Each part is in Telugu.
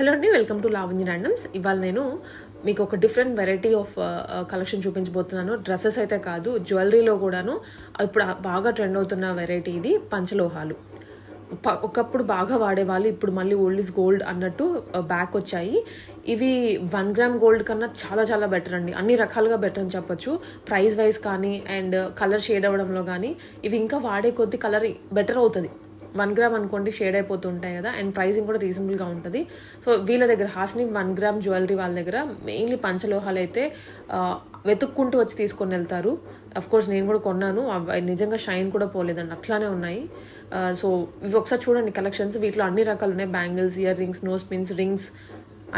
హలో అండి వెల్కమ్ టు లావణ్య ర్యాండమ్స్ ఇవాళ నేను మీకు ఒక డిఫరెంట్ వెరైటీ ఆఫ్ కలెక్షన్ చూపించబోతున్నాను. డ్రెస్సెస్ అయితే కాదు జ్యువెలరీలో కూడాను ఇప్పుడు బాగా ట్రెండ్ అవుతున్న వెరైటీ ఇది పంచలోహాలు. ప- ఒకప్పుడు బాగా వాడేవాళ్ళు ఇప్పుడు మళ్ళీ ఓల్డ్ ఇస్ గోల్డ్ అన్నట్టు uh, బ్యాక్ వచ్చాయి. ఇవి వన్ గ్రామ్ గోల్డ్ కన్నా చాలా చాలా బెటర్ అండి. అన్ని రకాలుగా బెటర్ అని చెప్పొచ్చు. ప్రైస్ వైజ్ కానీ అండ్ కలర్ షేడ్ అవ్వడంలో కానీ ఇవి ఇంకా వాడే కొద్ది కలర్ బెటర్ అవుతుంది. వన్ గ్రామ్ అనుకోండి షేడ్ అయిపోతుంటాయి కదా అండ్ ప్రైసింగ్ కూడా రీజనబుల్గా ఉంటుంది. సో వీళ్ళ దగ్గర హాస్ని వన్ గ్రామ్ జ్యువెలరీ వాళ్ళ దగ్గర మెయిన్లీ పంచలోహాలు అయితే వెతుక్కుంటూ వచ్చి తీసుకొని వెళ్తారు. కోర్స్ నేను కూడా కొన్నాను. అవి నిజంగా షైన్ కూడా పోలేదండి. అట్లానే ఉన్నాయి. సో ఇవి ఒకసారి చూడండి కలెక్షన్స్ వీటిలో అన్ని రకాలు ఉన్నాయి. Bangles ear rings nose pins rings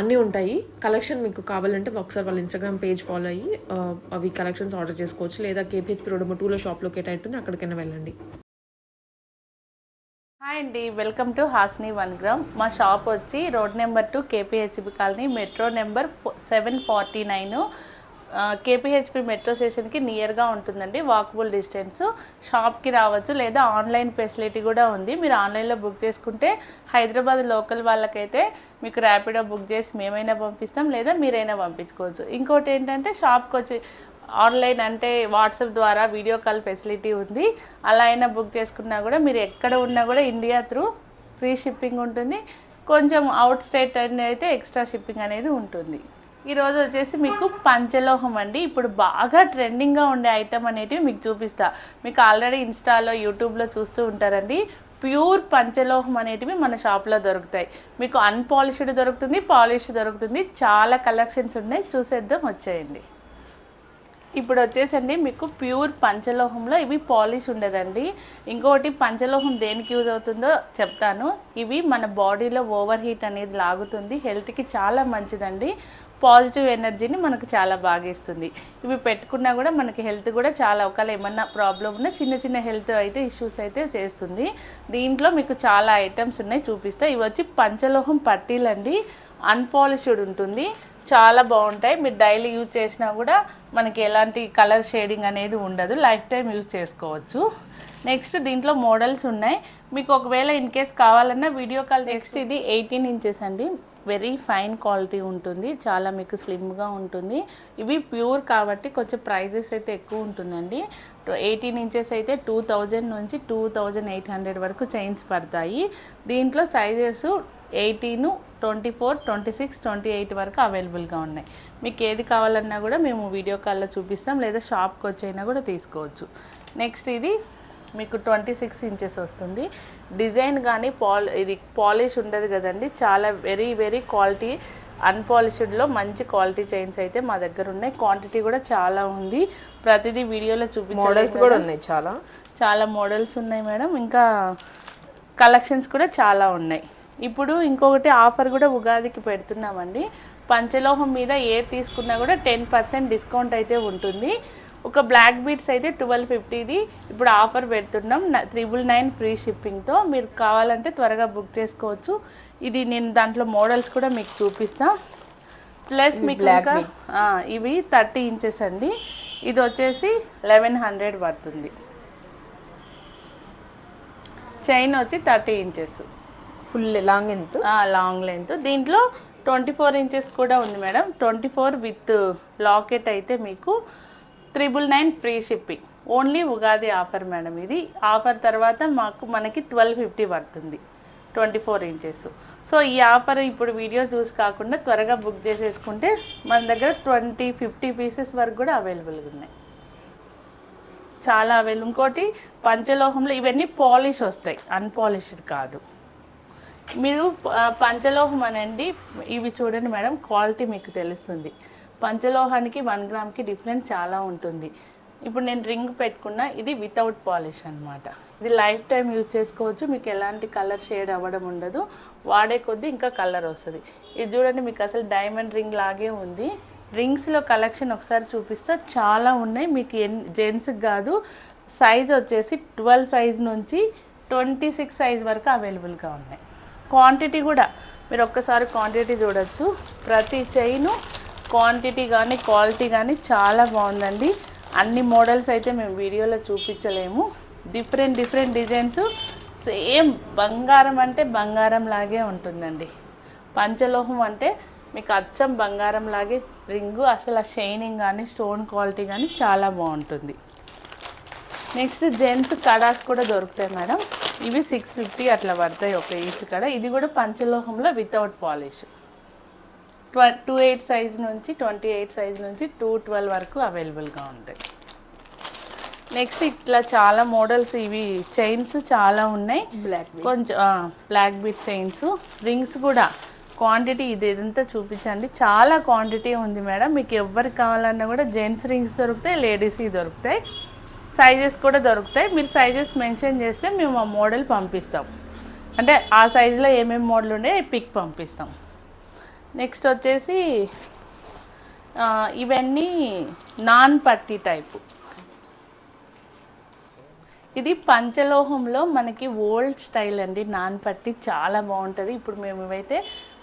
అన్నీ ఉంటాయి. కలెక్షన్ మీకు కావాలంటే ఒకసారి వాళ్ళ ఇన్స్టాగ్రామ్ పేజ్ ఫాలో అయ్యి అవి కలెక్షన్స్ ఆర్డర్ చేసుకోవచ్చు. లేదా కేపీహెచ్పి రోడ్ టూలో షాప్ లొకేట్ అవుతుంది అక్కడికైనా వెళ్ళండి. హాయ్ అండి welcome to Hasni one gram. మా షాప్ వచ్చి road number two KPHB colony metro number seven forty nine. KPHB metro స్టేషన్కి నియర్గా ఉంటుందండి వాకబుల్ డిస్టెన్స్. షాప్కి రావచ్చు లేదా ఆన్లైన్ ఫెసిలిటీ కూడా ఉంది. మీరు ఆన్లైన్లో బుక్ చేసుకుంటే హైదరాబాద్ లోకల్ వాళ్ళకైతే మీకు ర్యాపిడో బుక్ చేసి మేమైనా పంపిస్తాం లేదా మీరైనా పంపించుకోవచ్చు. ఇంకోటి ఏంటంటే షాప్కి వచ్చి ఆన్లైన్ అంటే వాట్సాప్ ద్వారా వీడియో కాల్ ఫెసిలిటీ ఉంది. అలా అయినా బుక్ చేసుకున్నా కూడా మీరు ఎక్కడ ఉన్నా కూడా ఇండియా త్రూ ఫ్రీ షిప్పింగ్ ఉంటుంది. కొంచెం అవుట్ స్టేట్ అనేది అయితే ఎక్స్ట్రా షిప్పింగ్ అనేది ఉంటుంది. ఈరోజు వచ్చేసి మీకు పంచలోహం అండి. ఇప్పుడు బాగా ట్రెండింగ్గా ఉండే ఐటమ్ అనేటివి మీకు చూపిస్తా. మీకు ఆల్రెడీ ఇన్స్టాలో యూట్యూబ్లో చూస్తూ ఉంటారండి. ప్యూర్ పంచలోహం అనేటివి మన షాప్లో దొరుకుతాయి. మీకు అన్పాలిష్డ్ దొరుకుతుంది పాలిష్ దొరుకుతుంది. చాలా కలెక్షన్స్ ఉన్నాయి. చూసేద్దాం వచ్చేయండి. ఇప్పుడు వచ్చేసండి మీకు ప్యూర్ పంచలోహంలో ఇవి పాలిష్ ఉండదండి. ఇంకొకటి పంచలోహం దేనికి యూజ్ అవుతుందో చెప్తాను. ఇవి మన బాడీలో ఓవర్ హీట్ అనేది లాగుతుంది హెల్త్కి చాలా మంచిదండి. పాజిటివ్ ఎనర్జీని మనకు చాలా బాగా ఇస్తుంది. ఇవి పెట్టుకున్నా కూడా మనకి హెల్త్ కూడా చాలా ఒకవేళ ఏమన్నా ప్రాబ్లం ఉన్నా చిన్న చిన్న హెల్త్ అయితే ఇష్యూస్ అయితే చేస్తుంది. దీంట్లో మీకు చాలా ఐటమ్స్ ఉన్నాయి చూపిస్తా. ఇవి వచ్చి పంచలోహం పట్టీలండి. అన్పాలిష్డ్ ఉంటుంది. చాలా బాగుంటాయి. మీరు డైలీ యూజ్ చేసినా కూడా మనకి ఎలాంటి కలర్ షేడింగ్ అనేది ఉండదు. లైఫ్ టైం యూజ్ చేసుకోవచ్చు. నెక్స్ట్ దీంట్లో మోడల్స్ ఉన్నాయి. మీకు ఒకవేళ ఇన్ కేస్ కావాలన్నా వీడియో కాల్ నెక్స్ట్ ఇది ఎయిటీన్ ఇంచెస్ అండి. వెరీ ఫైన్ క్వాలిటీ ఉంటుంది. చాలా మీకు స్లిమ్గా ఉంటుంది. ఇవి ప్యూర్ కాబట్టి కొంచెం ప్రైజెస్ అయితే ఎక్కువ ఉంటుందండి. ఎయిటీన్ ఇంచెస్ అయితే టూ థౌజండ్ నుంచి టూ థౌజండ్ ఎయిట్ హండ్రెడ్ వరకు చైన్స్ పడతాయి. దీంట్లో sizes eighteen twenty four twenty six twenty eight వరకు అవైలబుల్గా ఉన్నాయి. మీకు ఏది కావాలన్నా కూడా మేము వీడియో కాల్లో చూపిస్తాం లేదా షాప్కి వచ్చైనా కూడా తీసుకోవచ్చు. నెక్స్ట్ ఇది మీకు ట్వంటీ సిక్స్ ఇంచెస్ వస్తుంది. డిజైన్ కానీ పాల్ ఇది పాలిష్ ఉండదు కదండి. చాలా వెరీ వెరీ క్వాలిటీ అన్పాలిష్డ్లో మంచి క్వాలిటీ చైన్స్ అయితే మా దగ్గర ఉన్నాయి. క్వాంటిటీ కూడా చాలా ఉంది. ప్రతిదీ వీడియోలో చూపించాలి మోడల్స్ కూడా ఉన్నాయి చాలా. చాలా మోడల్స్ ఉన్నాయి మేడం. ఇంకా కలెక్షన్స్ కూడా చాలా ఉన్నాయి. ఇప్పుడు ఇంకొకటి ఆఫర్ కూడా ఉగాదికి పెడుతున్నామండి. పంచలోహం మీద ఏ తీసుకున్నా కూడా టెన్ పర్సెంట్ డిస్కౌంట్ అయితే ఉంటుంది. ఒక బ్లాక్ బీట్స్ అయితే ట్వెల్వ్ ఫిఫ్టీది ఇప్పుడు ఆఫర్ పెడుతున్నాం. త్రిబుల్ నైన్ ఫ్రీ షిప్పింగ్తో. మీరు కావాలంటే త్వరగా బుక్ చేసుకోవచ్చు. ఇది నేను దాంట్లో మోడల్స్ కూడా మీకు చూపిస్తాను ప్లస్ మీకు ఇంకా ఇవి థర్టీ ఇంచెస్ అండి. ఇది వచ్చేసి లెవెన్ హండ్రెడ్ పడుతుంది. చైన్ వచ్చి thirty inches. Full long length long length దీంట్లో ట్వంటీ ఫోర్ ఇంచెస్ కూడా ఉంది madam. Twenty four with locket అయితే మీకు triple nine free shipping. Only Ugadi offer madam ఇది. ఆఫర్ తర్వాత మాకు మనకి ట్వెల్వ్ ఫిఫ్టీ పడుతుంది ట్వంటీ ఫోర్ ఇంచెస్. సో ఈ ఆఫర్ ఇప్పుడు వీడియో చూసి కాకుండా త్వరగా బుక్ చేసేసుకుంటే మన దగ్గర ట్వంటీ ఫిఫ్టీ పీసెస్ వరకు కూడా అవైలబుల్గా ఉన్నాయి. చాలా అవైలబుల్. ఇంకోటి పంచలోహంలో ఇవన్నీ పాలిష్ వస్తాయి. అన్పాలిష్డ్ కాదు. మీరు పంచలోహం అనండి ఇవి చూడండి మేడం క్వాలిటీ మీకు తెలుస్తుంది. పంచలోహానికి వన్ గ్రామ్కి డిఫరెన్స్ చాలా ఉంటుంది. ఇప్పుడు నేను రింగ్ పెట్టుకున్న ఇది వితౌట్ పాలిష్ అనమాట ఇది లైఫ్ టైం యూజ్ చేసుకోవచ్చు. మీకు ఎలాంటి కలర్ షేడ్ అవ్వడం ఉండదు. వాడే కొద్దీ ఇంకా కలర్ వస్తుంది. ఇది చూడండి మీకు అసలు డైమండ్ రింగ్ లాగే ఉంది. రింగ్స్లో కలెక్షన్ ఒకసారి చూపిస్తే. చాలా ఉన్నాయి. మీకు ఎన్ జెంట్స్కి కాదు. సైజ్ వచ్చేసి ట్వెల్వ్ సైజ్ నుంచి ట్వంటీ సిక్స్ సైజ్ వరకు అవైలబుల్గా ఉన్నాయి. క్వాంటిటీ కూడా. మీరు ఒక్కసారి క్వాంటిటీ చూడొచ్చు. ప్రతి చైను క్వాంటిటీ కానీ క్వాలిటీ కానీ చాలా బాగుందండి. అన్ని మోడల్స్ అయితే మేము వీడియోలో చూపించలేము. డిఫరెంట్ డిఫరెంట్ డిజైన్స్ సేమ్ బంగారం అంటే బంగారం లాగే ఉంటుందండి. పంచలోహం అంటే మీకు అచ్చం బంగారం లాగే రింగు అసలు ఆ షైనింగ్ కానీ స్టోన్ క్వాలిటీ కానీ చాలా బాగుంటుంది. నెక్స్ట్ జెంట్స్ కడాస్ కూడా దొరుకుతాయి మేడం. ఇవి సిక్స్ ఫిఫ్టీ అట్లా పడతాయి ఒక ఈచ్ కడ. ఇది కూడా పంచలోహంలో వితౌట్ పాలిష్ ట్వ టూ ఎయిట్ సైజ్ నుంచి ట్వంటీ ఎయిట్ సైజ్ నుంచి టూ ట్వెల్వ్ వరకు అవైలబుల్గా ఉంటాయి. నెక్స్ట్ ఇట్లా చాలా మోడల్స్ ఇవి చైన్స్ చాలా ఉన్నాయి. బ్లాక్ కొంచెం బ్లాక్ బీట్ చైన్స్ రింగ్స్ కూడా. క్వాంటిటీ ఇది ఇదంతా చూపించండి. చాలా క్వాంటిటీ ఉంది మేడం. మీకు ఎవరికి కావాలన్నా కూడా జెంట్స్ రింగ్స్ దొరుకుతాయి లేడీస్వి దొరుకుతాయి. సైజెస్ కూడా దొరుకుతాయి. మీరు సైజెస్ మెన్షన్ చేస్తే మేము ఆ మోడల్ పంపిస్తాం. అంటే ఆ సైజులో ఏమేమి మోడల్ ఉండే పిక్ పంపిస్తాం. నెక్స్ట్ వచ్చేసి ఇవన్నీ నాన్ పట్టి టైపు ఇది పంచలోహంలో మనకి ఓల్డ్ స్టైల్ అండి. నాన్ పట్టి చాలా బాగుంటుంది. ఇప్పుడు మేము ఇవైతే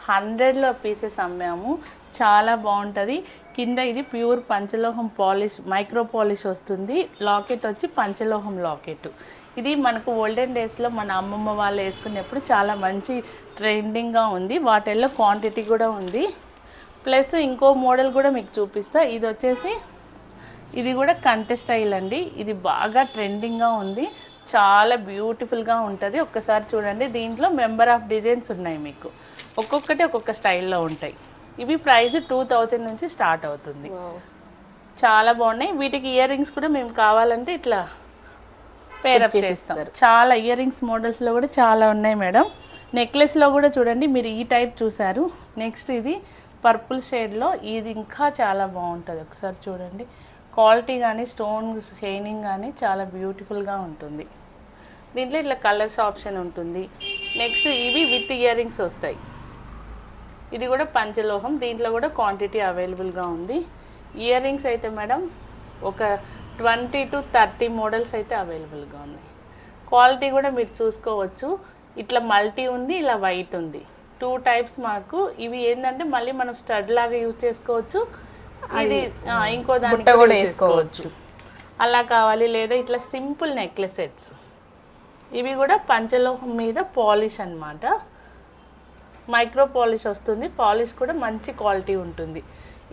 హండ్రెడ్లో పీసెస్ అమ్మాము. చాలా బాగుంటుంది. కింద ఇది ప్యూర్ పంచలోహం పాలిష్ మైక్రో పాలిష్ వస్తుంది. లాకెట్ వచ్చి పంచలోహం లాకెట్. ఇది మనకు ఓల్డెన్ డేస్లో మన అమ్మమ్మ వాళ్ళు వేసుకునేప్పుడు చాలా మంచి ట్రెండింగ్గా ఉంది. వాటిల్లో క్వాంటిటీ కూడా ఉంది. ప్లస్ ఇంకో మోడల్ కూడా మీకు చూపిస్తా. ఇది వచ్చేసి ఇది కూడా కంటె స్టైల్ అండి. ఇది బాగా ట్రెండింగ్గా ఉంది. చాలా బ్యూటిఫుల్గా ఉంటుంది. ఒక్కసారి చూడండి. దీంట్లో మెంబర్ ఆఫ్ డిజైన్స్ ఉన్నాయి మీకు. ఒక్కొక్కటి ఒక్కొక్క స్టైల్లో ఉంటాయి. ఇవి ప్రైస్ టూ థౌజండ్ నుంచి స్టార్ట్ అవుతుంది. చాలా బాగున్నాయి. వీటికి ఇయర్ రింగ్స్ కూడా మేము కావాలంటే ఇట్లా పేరప్ చేసి చేస్తాం. చాలా ఇయర్ రింగ్స్ మోడల్స్లో కూడా చాలా ఉన్నాయి మేడం. నెక్లెస్లో కూడా చూడండి మీరు ఈ టైప్ చూసారు. నెక్స్ట్ ఇది పర్పుల్ షేడ్లో ఇది ఇంకా చాలా బాగుంటుంది. ఒకసారి చూడండి. క్వాలిటీ కానీ స్టోన్ షైనింగ్ కానీ చాలా బ్యూటిఫుల్గా ఉంటుంది. దీంట్లో ఇట్లా కలర్స్ ఆప్షన్ ఉంటుంది. నెక్స్ట్ ఇవి విత్ ఇయర్ రింగ్స్ వస్తాయి. ఇది కూడా పంచలోహం దీంట్లో కూడా క్వాంటిటీ అవైలబుల్గా ఉంది. ఇయర్ రింగ్స్ అయితే మేడం ఒక ట్వంటీ టు థర్టీ మోడల్స్ అయితే అవైలబుల్గా ఉన్నాయి క్వాలిటీ కూడా మీరు చూసుకోవచ్చు. ఇట్లా మల్టీ ఉంది ఇలా వైట్ ఉంది. టూ టైప్స్ మాకు. ఇవి ఏంటంటే మళ్ళీ మనం స్టడ్ లాగా యూజ్ చేసుకోవచ్చు. ఇది ఇంకో బుట్ట కూడా వేసుకోవచ్చు. అలా కావాలి లేదా ఇట్లా సింపుల్ నెక్లెస్ సెట్స్ ఇవి కూడా పంచలోహం మీద పాలిష్ అన్నమాట. మైక్రో పాలిష్ వస్తుంది పాలిష్ కూడా మంచి క్వాలిటీ ఉంటుంది.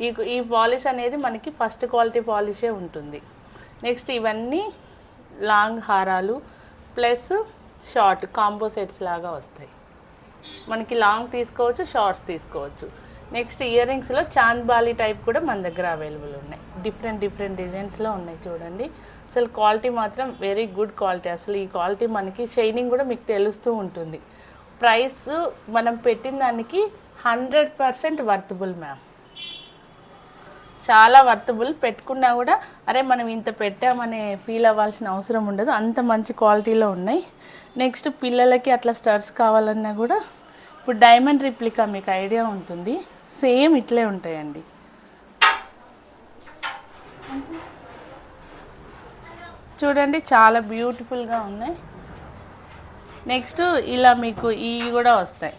ఈ ఈ పాలిష్ అనేది మనకి ఫస్ట్ క్వాలిటీ పాలిషే ఉంటుంది. నెక్స్ట్ ఇవన్నీ లాంగ్ హారాలు ప్లస్ షార్ట్ కాంబో సెట్స్ లాగా వస్తాయి. మనకి లాంగ్ తీసుకోవచ్చు షార్ట్స్ తీసుకోవచ్చు. నెక్స్ట్ ఇయర్ రింగ్స్లో చాంద్ బాలి టైప్ కూడా మన దగ్గర అవైలబుల్ ఉన్నాయి. డిఫరెంట్ డిఫరెంట్ డిజైన్స్లో ఉన్నాయి చూడండి. అసలు క్వాలిటీ మాత్రం వెరీ గుడ్ క్వాలిటీ అసలు ఈ క్వాలిటీ మనకి షైనింగ్ కూడా మీకు తెలుస్తూ ఉంటుంది. ప్రైస్ మనం పెట్టిన దానికి హండ్రెడ్ పర్సెంట్ వర్తబుల్ మ్యామ్. చాలా వర్తబుల్ పెట్టుకున్నా కూడా అరే మనం ఇంత పెట్టామనే ఫీల్ అవ్వాల్సిన అవసరం ఉండదు. అంత మంచి క్వాలిటీలో ఉన్నాయి. నెక్స్ట్ పిల్లలకి అట్లా స్టర్స్ కావాలన్నా కూడా ఇప్పుడు డైమండ్ రిప్లికా మీకు ఐడియా ఉంటుంది. సేమ్ ఇట్లే ఉంటాయండి. చూడండి చాలా బ్యూటిఫుల్గా ఉన్నాయి. నెక్స్ట్ ఇలా మీకు ఇవి కూడా వస్తాయి.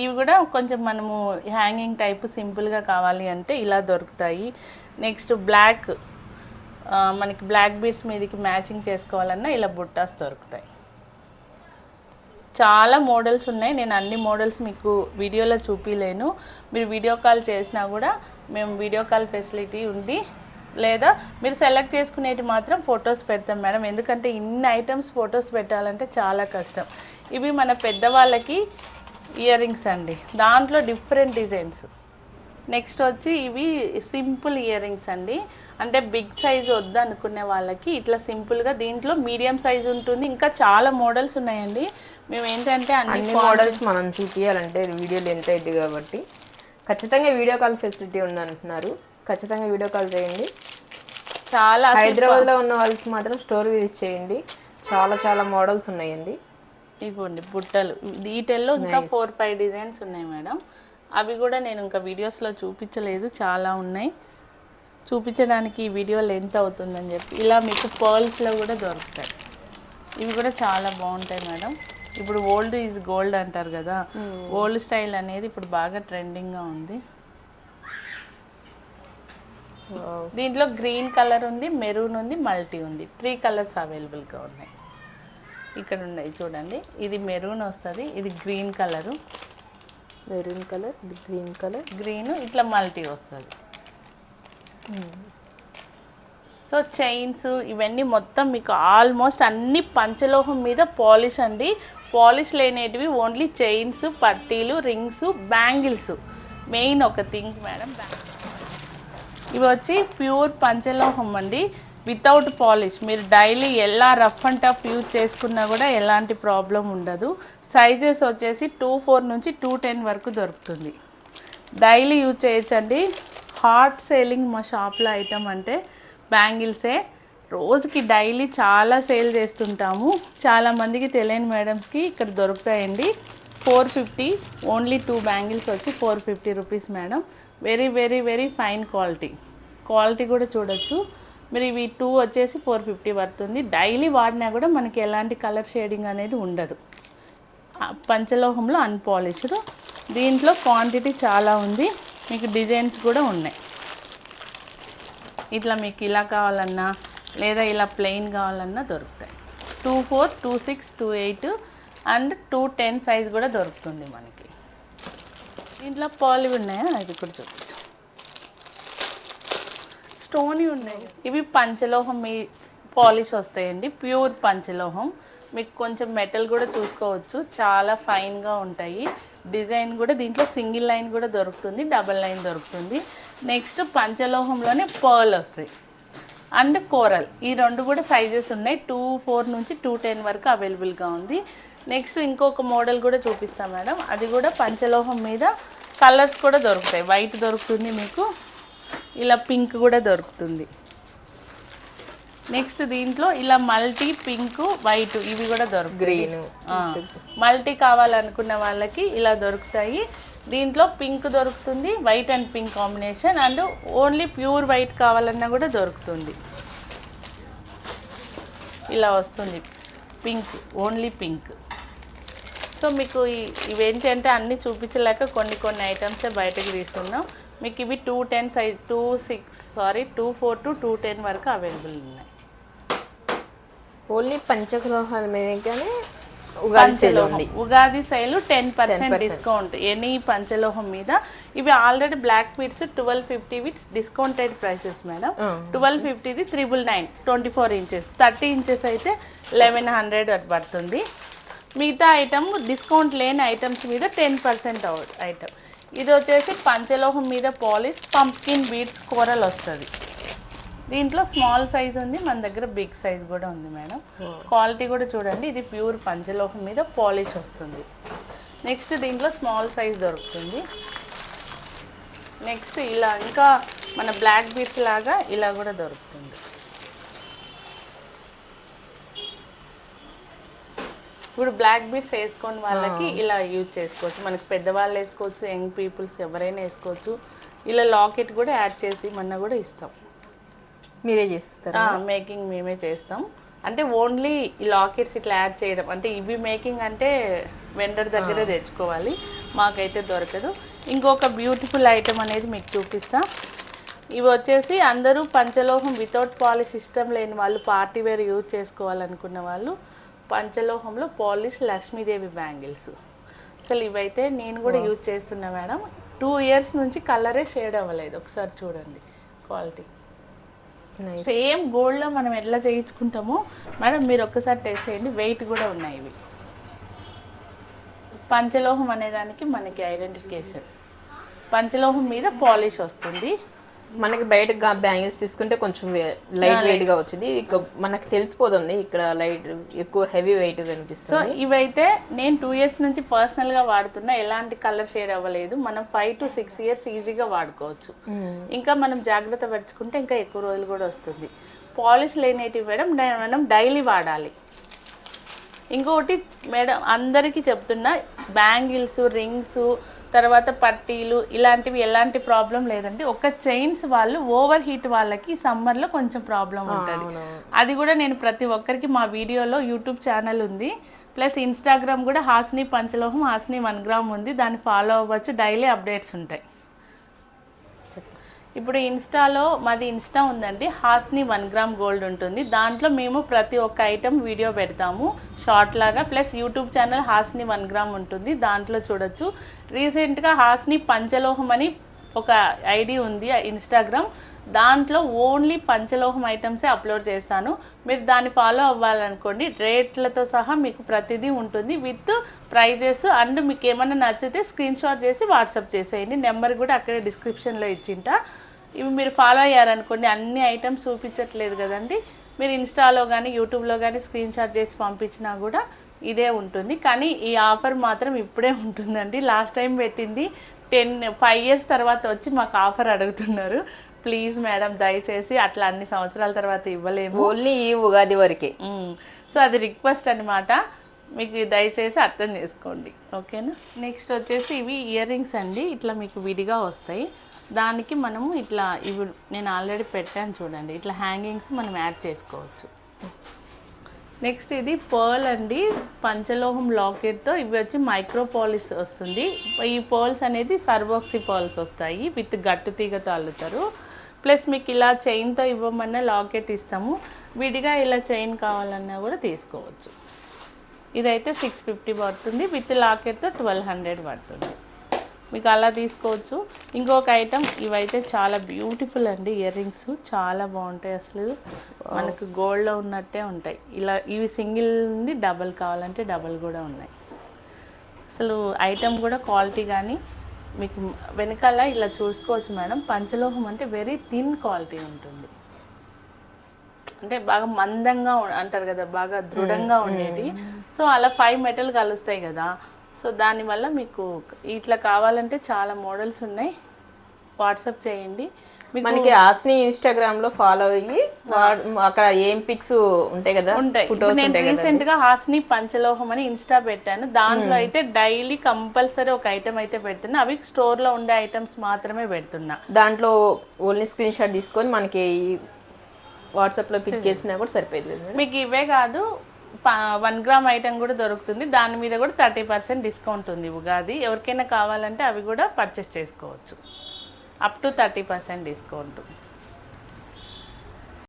ఇవి కూడా కొంచెం మనము హ్యాంగింగ్ టైప్ సింపుల్గా కావాలి అంటే ఇలా దొరుకుతాయి. నెక్స్ట్ బ్లాక్ మనకి బ్లాక్ బీడ్స్ మీదకి మ్యాచింగ్ చేసుకోవాలన్నా ఇలా బుట్టాస్ దొరుకుతాయి. చాలా మోడల్స్ ఉన్నాయి. నేను అన్ని మోడల్స్ మీకు వీడియోలో చూపించలేను మీరు వీడియో కాల్ చేసినా కూడా మేము వీడియో కాల్ ఫెసిలిటీ ఉంది. లేదా మీరు సెలెక్ట్ చేసుకునేటి మాత్రం ఫొటోస్ పెడతాం మేడం. ఎందుకంటే ఇన్ని ఐటమ్స్ ఫొటోస్ పెట్టాలంటే చాలా కష్టం. ఇవి మన పెద్దవాళ్ళకి ఇయర్ రింగ్స్ అండి. దాంట్లో డిఫరెంట్ డిజైన్స్ నెక్స్ట్ వచ్చి ఇవి సింపుల్ ఇయర్ రింగ్స్ అండి. అంటే బిగ్ సైజ్ వద్దు అనుకునే వాళ్ళకి ఇట్లా సింపుల్గా దీంట్లో మీడియం సైజ్ ఉంటుంది. ఇంకా చాలా మోడల్స్ ఉన్నాయండి. మేము ఏంటంటే అన్ని మోడల్స్ మనం చూపించాలంటే వీడియో లెంత్ అయింది కాబట్టి. ఖచ్చితంగా వీడియో కాల్ ఫెసిలిటీ ఉంది అంటున్నారు ఖచ్చితంగా వీడియో కాల్ చేయండి. చాలా హైదరాబాద్లో ఉన్న వాళ్ళకి మాత్రం స్టోర్ విజిట్ చేయండి. చాలా చాలా మోడల్స్ ఉన్నాయండి. ఇవ్వండి బుట్టలు. వీటిల్లో ఇంకా ఫోర్ ఫైవ్ డిజైన్స్ ఉన్నాయి మేడం. అవి కూడా నేను ఇంకా వీడియోస్లో చూపించలేదు. చాలా ఉన్నాయి. చూపించడానికి ఈ వీడియో లెంత్ అవుతుందని చెప్పి. ఇలా మీకు పర్ల్స్లో కూడా దొరుకుతాయి. ఇవి కూడా చాలా బాగుంటాయి మేడం. ఇప్పుడు ఓల్డ్ ఈజ్ గోల్డ్ అంటారు కదా. ఓల్డ్ స్టైల్ అనేది ఇప్పుడు బాగా ట్రెండింగ్గా ఉంది. దీంట్లో గ్రీన్ కలర్ ఉంది మెరూన్ ఉంది మల్టీ ఉంది. త్రీ కలర్స్ అవైలబుల్గా ఉన్నాయి. ఇక్కడ ఉన్నాయి చూడండి. ఇది మెరూన్ వస్తుంది ఇది green colour. Maroon colour green colour. Green ఇట్లా మల్టీ వస్తుంది. సో చైన్స్ ఇవన్నీ మొత్తం మీకు ఆల్మోస్ట్ అన్ని పంచలోహం మీద పాలిష్ అండి. పాలిష్ లేనేటివి ఓన్లీ చైన్స్ పట్టీలు రింగ్స్ బ్యాంగిల్స్. మెయిన్ ఒక థింగ్ మేడం ఇవి వచ్చి ప్యూర్ పంచలోహం అండి. వితౌట్ పాలిష్ మీరు డైలీ ఎలా రఫ్ అండ్ టఫ్ యూజ్ చేసుకున్నా కూడా ఎలాంటి ప్రాబ్లం ఉండదు. సైజెస్ వచ్చేసి టూ ఫోర్ నుంచి టూ టెన్ వరకు దొరుకుతుంది. డైలీ యూజ్ చేయొచ్చండి. హాట్ సేలింగ్ మా షాప్లో ఐటమ్ అంటే బ్యాంగిల్సే రోజుకి డైలీ చాలా సేల్ చేస్తుంటాము. చాలా మందికి తెలియని మేడమ్స్కి ఇక్కడ దొరుకుతాయండి. Four fifty only two bangles వచ్చి four fifty rupees madam very very very fine quality quality కూడా చూడొచ్చు. మరి ఇవి టూ వచ్చేసి ఫోర్ ఫిఫ్టీ పడుతుంది. డైలీ వాడినా కూడా మనకి ఎలాంటి కలర్ షేడింగ్ అనేది ఉండదు. పంచలోహంలో అన్పాలిష్డ్ దీంట్లో క్వాంటిటీ చాలా ఉంది. మీకు డిజైన్స్ కూడా ఉన్నాయి. ఇట్లా మీకు ఇలా కావాలన్నా లేదా ఇలా ప్లెయిన్ కావాలన్నా దొరుకుతాయి. Two four two six two eight and two ten size కూడా దొరుకుతుంది మనకి. దీంట్లో పాలివి ఉన్నాయా? అది కూడా చూపించు. స్టోన్ ఉన్నాయి. ఇవి పంచలోహం మీ పాలిష్ వస్తాయండి. ప్యూర్ పంచలోహం. మీకు కొంచెం మెటల్ కూడా చూసుకోవచ్చు. చాలా ఫైన్గా ఉంటాయి. డిజైన్ కూడా దీంట్లో సింగిల్ లైన్ కూడా దొరుకుతుంది. డబల్ లైన్ దొరుకుతుంది. నెక్స్ట్ పంచలోహంలోనే పర్ల్ వస్తాయి. And coral. ఈ రెండు కూడా సైజెస్ ఉన్నాయి. టూ ఫోర్ నుంచి టూ టెన్ వరకు అవైలబుల్గా ఉంది. నెక్స్ట్ ఇంకొక మోడల్ కూడా చూపిస్తాం మేడం. అది కూడా పంచలోహం మీద కలర్స్ కూడా దొరుకుతాయి. వైట్ దొరుకుతుంది మీకు. ఇలా పింక్ కూడా దొరుకుతుంది. నెక్స్ట్ దీంట్లో ఇలా మల్టీ పింక్ వైట్ ఇవి కూడా దొరుకుతాయి. గ్రీన్ మల్టీ కావాలనుకున్న వాళ్ళకి ఇలా దొరుకుతాయి. దీంట్లో పింక్ దొరుకుతుంది white and pink combination and only pure white కావాలన్నా కూడా దొరుకుతుంది. ఇలా వస్తుంది. పింక్ ఓన్లీ పింక్ సో మీకు ఇవేంటి అంటే అన్నీ చూపించలేక కొన్ని కొన్ని ఐటమ్సే బయటకు తీస్తున్నాం మీకు ఇవి two ten size two six sorry two four to two ten వరకు అవైలబుల్ ఉన్నాయి. ఓన్లీ మీదగానే ఉగాది సేల్ పంచలోహం. ఉంది. Ugadi sale ten percent discount any పంచలోహం మీద. ఇవి already black beads twelve fifty with discounted prices madam twelve ఫిఫ్టీది triple nine twenty four inches thirty inches అయితే లెవెన్ హండ్రెడ్ పడుతుంది. మిగతా ఐటమ్ డిస్కౌంట్ లేని ఐటమ్స్ మీద టెన్ పర్సెంట్ ఐటమ్ ఇది వచ్చేసి పంచలోహం మీద పాలిష్ పంప్కిన్ బీట్స్ కూరలు వస్తుంది. దీంట్లో స్మాల్ సైజ్ ఉంది మన దగ్గర బిగ్ సైజ్ కూడా ఉంది మేడం. క్వాలిటీ కూడా చూడండి ఇది ప్యూర్ పంచలోహం మీద పాలిష్ వస్తుంది. నెక్స్ట్ దీంట్లో స్మాల్ సైజ్ దొరుకుతుంది. నెక్స్ట్ ఇలా ఇంకా మన బ్లాక్ బీట్స్ లాగా ఇలా కూడా దొరుకుతుంది. ఇప్పుడు బ్లాక్ బీట్స్ వేసుకొని వాళ్ళకి ఇలా యూజ్ చేసుకోవచ్చు. మనకి పెద్దవాళ్ళు వేసుకోవచ్చు యంగ్ పీపుల్స్ ఎవరైనా వేసుకోవచ్చు. ఇలా లాకెట్ కూడా యాడ్ చేసి మొన్న కూడా ఇస్తాం. మీరే చేసిస్తారా? మేకింగ్ మేమే చేస్తాం. అంటే ఓన్లీ ఈ లాకెట్స్ ఇట్లా యాడ్ చేయడం. అంటే ఇవి మేకింగ్ అంటే వెండర్ దగ్గరే తెచ్చుకోవాలి. మాకైతే దొరకదు. ఇంకొక బ్యూటిఫుల్ ఐటమ్ అనేది మీకు చూపిస్తా. ఇవి వచ్చేసి అందరూ పంచలోహం వితౌట్ పాలిష్ ఇష్టం లేని వాళ్ళు పార్టీ వేర్ యూజ్ చేసుకోవాలనుకున్న వాళ్ళు పంచలోహంలో పాలిష్ లక్ష్మీదేవి బ్యాంగిల్స్. అసలు ఇవైతే నేను కూడా యూజ్ చేస్తున్నా మేడం. టూ ఇయర్స్ నుంచి కలరే షేడ్ అవ్వలేదు. ఒకసారి చూడండి క్వాలిటీ. సేమ్ గోల్డ్లో మనం ఎట్లా చేయించుకుంటామో మేడం మీరు ఒక్కసారి టెస్ట్ చేయండి. వెయిట్ కూడా ఉన్నాయి ఇవి. పంచలోహం అనేదానికి మనకి ఐడెంటిఫికేషన్. పంచలోహం మీద పాలిష్ వస్తుంది. మనకి బయట బ్యాంగిల్స్ తీసుకుంటే కొంచెం లైట్ వెయిట్గా వచ్చింది. మనకి తెలిసిపోతుంది. ఇక్కడ లైట్ ఎక్కువ హెవీ వెయిట్ సో కనిపిస్తుంది ఇవైతే నేను టూ ఇయర్స్ నుంచి పర్సనల్గా వాడుతున్నా. ఎలాంటి కలర్ షేడ్ అవ్వలేదు. మనం ఫైవ్ టు సిక్స్ ఇయర్స్ ఈజీగా వాడుకోవచ్చు. ఇంకా మనం జాగ్రత్త పరుచుకుంటే ఇంకా ఎక్కువ రోజులు కూడా వస్తుంది. పాలిష్ లేనేటివి మేడం మనం డైలీ వాడాలి. ఇంకొకటి మేడం అందరికీ చెప్తున్నా బ్యాంగిల్స్ రింగ్స్ తర్వాత పట్టీలు ఇలాంటివి ఎలాంటి ప్రాబ్లం లేదండి. ఒక చైన్స్ వాళ్ళు ఓవర్ హీట్ వాళ్ళకి సమ్మర్లో కొంచెం ప్రాబ్లం ఉంటుంది. అది కూడా నేను ప్రతి ఒక్కరికి మా వీడియోలో యూట్యూబ్ ఛానల్ ఉంది. ప్లస్ ఇన్స్టాగ్రామ్ కూడా హాస్ని పంచలోహం హాస్ని వన్ గ్రామ్ ఉంది. దాన్ని ఫాలో అవ్వచ్చు. డైలీ అప్డేట్స్ ఉంటాయి. ఇప్పుడు ఇన్స్టాలో మాది ఇన్స్టా ఉందండి. హాస్ని వన్ గ్రామ్ గోల్డ్ ఉంటుంది. దాంట్లో మేము ప్రతి ఒక్క ఐటెం వీడియో పెడతాము. షార్ట్ లాగా. Plus YouTube channel Hasni one gram ఉంటుంది. దాంట్లో చూడొచ్చు. రీసెంట్గా హాస్ని పంచలోహం అని ఒక ఐడి ఉంది. ఇన్స్టాగ్రామ్. దాంట్లో ఓన్లీ పంచలోహం ఐటమ్సే అప్లోడ్ చేస్తాను. మీరు దాన్ని ఫాలో అవ్వాలనుకోండి రేట్లతో సహా మీకు ప్రతిదీ ఉంటుంది. విత్ ప్రైజెస్ అండ్ మీకు ఏమైనా నచ్చితే స్క్రీన్ షాట్ చేసి వాట్సాప్ చేసేయండి. నెంబర్ కూడా అక్కడే డిస్క్రిప్షన్లో ఇచ్చింటా. ఇవి మీరు ఫాలో అయ్యారనుకోండి అన్ని ఐటమ్స్ చూపించట్లేదు కదండి. మీరు ఇన్స్టాలో కానీ యూట్యూబ్లో కానీ స్క్రీన్ షాట్ చేసి పంపించినా కూడా ఇదే ఉంటుంది. కానీ ఈ ఆఫర్ మాత్రం ఇప్పుడే ఉంటుందండి. లాస్ట్ టైం పెట్టింది టెన్ ఫైవ్ ఇయర్స్ తర్వాత వచ్చి మాకు ఆఫర్ అడుగుతున్నారు. ప్లీజ్ మేడం దయచేసి అట్లా అన్ని సంవత్సరాల తర్వాత ఇవ్వలేము. ఓన్లీ ఈ ఉగాది వరకే. సో అది రిక్వెస్ట్ అనమాట మీకు దయచేసి అర్థం చేసుకోండి. ఓకేనా? నెక్స్ట్ వచ్చేసి ఇవి ఇయర్ రింగ్స్ అండి. ఇట్లా మీకు విడిగా వస్తాయి. దానికి మనము ఇట్లా ఇవి నేను ఆల్రెడీ పెట్టాను చూడండి. ఇట్లా హ్యాంగింగ్స్ మనం యాడ్ చేసుకోవచ్చు. నెక్స్ట్ ఇది పర్ల్ అండి. పంచలోహం లాకెట్తో ఇవి వచ్చి మైక్రో పాలిస్ వస్తుంది. ఈ పర్ల్స్ అనేది సర్వోక్సి పర్ల్స్ వస్తాయి. విత్ గట్టు తీగతో అల్లుతారు. ప్లస్ మీకు ఇలా చైన్తో ఇవ్వమన్నా లాకెట్ ఇస్తాము. విడిగా ఇలా చైన్ కావాలన్నా కూడా తీసుకోవచ్చు. ఇదైతే సిక్స్ ఫిఫ్టీ పడుతుంది. విత్ లాకెట్తో ట్వెల్వ్ హండ్రెడ్ పడుతుంది. మీకు అలా తీసుకోవచ్చు. ఇంకొక ఐటమ్ ఇవైతే చాలా బ్యూటిఫుల్ అండి. ఇయర్ రింగ్స్ చాలా బాగుంటాయి అసలు. మనకు గోల్డ్లో ఉన్నట్టే ఉంటాయి. ఇలా ఇవి సింగిల్ ఉంది డబల్ కావాలంటే డబల్ కూడా ఉన్నాయి. అసలు ఐటమ్ కూడా క్వాలిటీ కానీ మీకు వెనకాల ఇలా చూసుకోవచ్చు మేడం. పంచలోహం అంటే వెరీ థిన్ క్వాలిటీ ఉంటుంది. అంటే బాగా మందంగా అంటారు కదా బాగా దృఢంగా ఉండేది సో అలా ఫైవ్ మెటల్ కలుస్తాయి కదా. సో దానివల్ల మీకు ఇట్లా కావాలంటే చాలా మోడల్స్ ఉన్నాయి. వాట్సాప్ చేయండి. మనకి ఆస్ని ఇన్స్టాగ్రామ్లో ఫాలో అయ్యి అక్కడ ఏం పిక్స్ ఉంటాయి కదా? ఉంటాయి. ఫొటోస్ నేను రీసెంట్గా హాస్ని పంచలోహం అని ఇన్స్టా పెట్టాను. దాంట్లో అయితే డైలీ కంపల్సరీ ఒక ఐటమ్ అయితే పెడుతున్నా. అవి స్టోర్లో ఉండే ఐటమ్స్ మాత్రమే పెడుతున్నా. దాంట్లో ఓన్లీ స్క్రీన్ షాట్ తీసుకొని మనకి వాట్సాప్లో పిక్ చేసినా కూడా సరిపోయింది? మీకు ఇవే కాదు వన్ గ్రామ్ ఐటమ్ కూడా దొరుకుతుంది. దాని మీద కూడా థర్టీ పర్సెంట్ డిస్కౌంట్ ఉంది ఉగాది. ఎవరికైనా కావాలంటే అవి కూడా పర్చేస్ చేసుకోవచ్చు. Up to thirty percent discount.